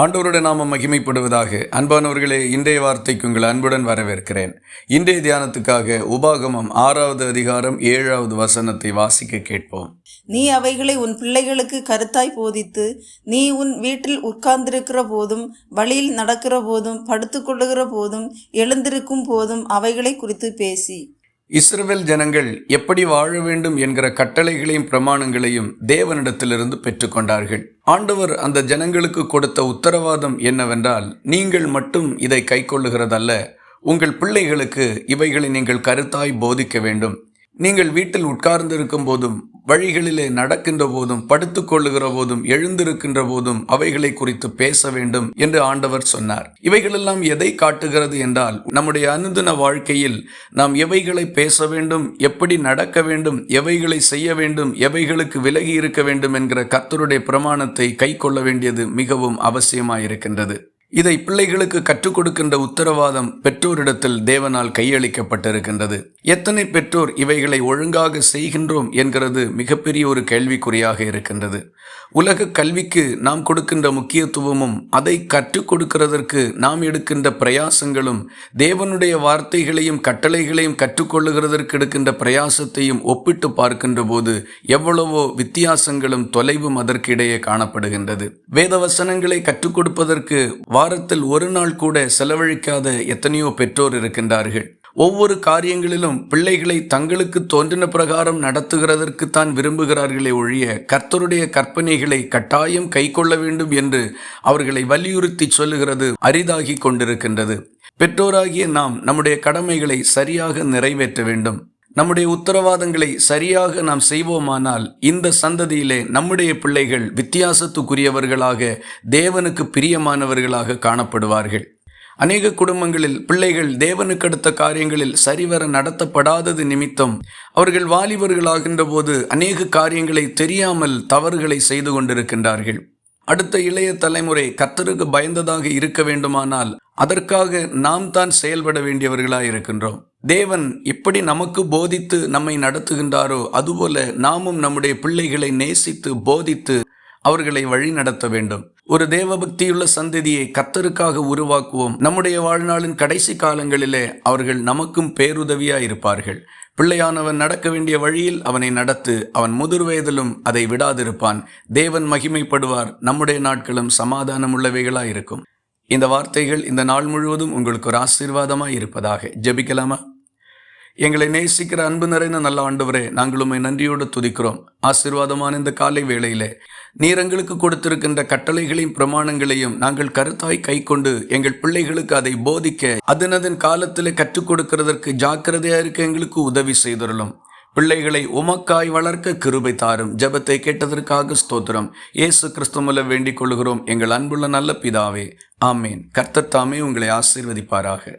ஆண்டவருடைய நாமம் மகிமைப்படுவதாக. அன்பானவர்களே இன்றைய வார்த்தைக்கு உங்கள் அன்புடன் வரவேற்கிறேன். இன்றைய தியானத்துக்காக உபாகமம் ஆறாவது அதிகாரம் ஏழாவது வசனத்தை வாசிக்க கேட்போம். நீ அவைகளை உன் பிள்ளைகளுக்கு கருத்தாய் போதித்து நீ உன் வீட்டில் உட்கார்ந்திருக்கிற போதும் வழியில் நடக்கிற போதும் படுத்துக்கொள்ளுகிற போதும் எழுந்திருக்கும் போதும் அவைகளை குறித்து பேசி. இஸ்ரவேல் ஜனங்கள் எப்படி வாழ வேண்டும் என்கிற கட்டளைகளையும் பிரமாணங்களையும் தேவனிடத்திலிருந்து பெற்றுக்கொண்டார்கள். ஆண்டவர் அந்த ஜனங்களுக்கு கொடுத்த உத்தரவாதம் என்னவென்றால் நீங்கள் மட்டும் இதை கைக்கொள்ளுகிறதல்ல. உங்கள் பிள்ளைகளுக்கு இவைகளை நீங்கள் கருத்தாய் போதிக்க வேண்டும். நீங்கள் வீட்டில் உட்கார்ந்திருக்கும் போதும் வழிகளிலே நடக்கின்ற போதும் படுத்துக் கொள்ளுகிற போதும் எழுந்திருக்கின்ற போதும் அவைகளை குறித்து பேச வேண்டும் என்று ஆண்டவர் சொன்னார். இவைகளெல்லாம் எதை காட்டுகிறது என்றால் நம்முடைய அனுதின வாழ்க்கையில் நாம் எவைகளை பேச வேண்டும் எப்படி நடக்க வேண்டும் எவைகளை செய்ய வேண்டும் எவைகளுக்கு விலகி இருக்க வேண்டும் என்கிற கத்தருடைய பிரமாணத்தை கை கொள்ள வேண்டியது மிகவும் அவசியமாயிருக்கின்றது. இதை பிள்ளைகளுக்கு கற்றுக் கொடுக்கின்ற உத்தரவாதம் பெற்றோரிடத்தில் தேவனால் கையளிக்கப்பட்டிருக்கின்றது. எத்தனை பெற்றோர் இவைகளை ஒழுங்காக செய்கின்றோம் என்கிறது மிகப்பெரிய ஒரு கேள்விக்குறியாக இருக்கின்றது. உலக கல்விக்கு நாம் கொடுக்கின்ற முக்கியத்துவமும் அதை கற்றுக் கொடுக்கிறதற்கு நாம் எடுக்கின்ற பிரயாசங்களும் தேவனுடைய வார்த்தைகளையும் கட்டளைகளையும் கற்றுக்கொள்ளுகிறதற்கு எடுக்கின்ற பிரயாசத்தையும் ஒப்பிட்டு பார்க்கின்ற போது எவ்வளவோ வித்தியாசங்களும் தொலைவும் அதற்கிடையே காணப்படுகின்றது. வேத வசனங்களை கற்றுக் கொடுப்பதற்கு வாரத்தில் ஒரு நாள் கூட செலவழிக்காத எத்தனையோ பெற்றோர் இருக்கின்றார்கள். ஒவ்வொரு காரியங்களிலும் பிள்ளைகளை தங்களுக்கு தோன்றின பிரகாரம் நடத்துகிறதற்கு தான் விரும்புகிறார்களே ஒழிய கர்த்தருடைய கற்பனைகளை கட்டாயம் கை கொள்ள வேண்டும் என்று அவர்களை வலியுறுத்தி சொல்லுகிறது அரிதாகி கொண்டிருக்கின்றது. பெற்றோராகிய நாம் நம்முடைய கடமைகளை சரியாக நிறைவேற்ற வேண்டும். நம்முடைய உத்தரவாதங்களை சரியாக நாம் செய்வோமானால் இந்த சந்ததியிலே நம்முடைய பிள்ளைகள் வித்தியாசத்துக்குரியவர்களாக தேவனுக்கு பிரியமானவர்களாக காணப்படுவார்கள். அநேக குடும்பங்களில் பிள்ளைகள் தேவனுக்கு அடுத்த காரியங்களில் சரிவர நடத்தப்படாதது நிமித்தம் அவர்கள் வாலிபர்களாகின்ற போது அநேக காரியங்களை தெரியாமல் தவறுகளை செய்து கொண்டிருக்கின்றார்கள். அடுத்த இளைய தலைமுறை கத்தருக்கு பயந்ததாக இருக்க வேண்டுமானால் அதற்காக நாம் தான் செயல்பட வேண்டியவர்களாக இருக்கின்றோம். தேவன் எப்படி நமக்கு போதித்து நம்மை நடத்துகின்றாரோ அதுபோல நாமும் நம்முடைய பிள்ளைகளை நேசித்து போதித்து அவர்களை வழி நடத்த வேண்டும். ஒரு தேவபக்தியுள்ள சந்ததியை கத்தருக்காக உருவாக்குவோம். நம்முடைய வாழ்நாளின் கடைசி காலங்களிலே அவர்கள் நமக்கும் பேருதவியா இருப்பார்கள் பிள்ளையானவன் நடக்க வேண்டிய வழியில் அவனை நடத்து அவன் முதிர் வயதிலும் அதை விடாதிருப்பான். தேவன் மகிமைப்படுவார். நம்முடைய நாட்களும் சமாதானம் உள்ளவைகளாய் இருக்கும் இந்த வார்த்தைகள் இந்த நாள் முழுவதும் உங்களுக்கு ஒரு ஆசீர்வாதமாக இருப்பதாக ஜெபிக்கலாமா? எங்களை நேசிக்கிற அன்பு நிறைந்த நல்ல ஆண்டவரே நாங்கள் உண்மை நன்றியோடு துதிக்கிறோம். ஆசீர்வாதமான இந்த காலை வேளையிலே நீர் எங்களுக்கு கொடுத்திருக்கின்ற கட்டளைகளையும் பிரமாணங்களையும் நாங்கள் கருத்தாய் கை கொண்டு எங்கள் பிள்ளைகளுக்கு அதை போதிக்க அதனதன் காலத்தில் கற்றுக் கொடுக்கிறதற்கு ஜாக்கிரதையா இருக்க எங்களுக்கு உதவி செய்துள்ளோம் பிள்ளைகளை உமக்காய் வளர்க்க கிருபை தாரும். ஜெபத்தை கேட்டதற்காக ஸ்தோத்திரம். இயேசு கிறிஸ்துமல வேண்டிக் கொள்கிறோம். எங்கள் அன்புள்ள நல்ல பிதாவே ஆமேன். கர்த்தத்தாமே உங்களை ஆசீர்வதிப்பாராக.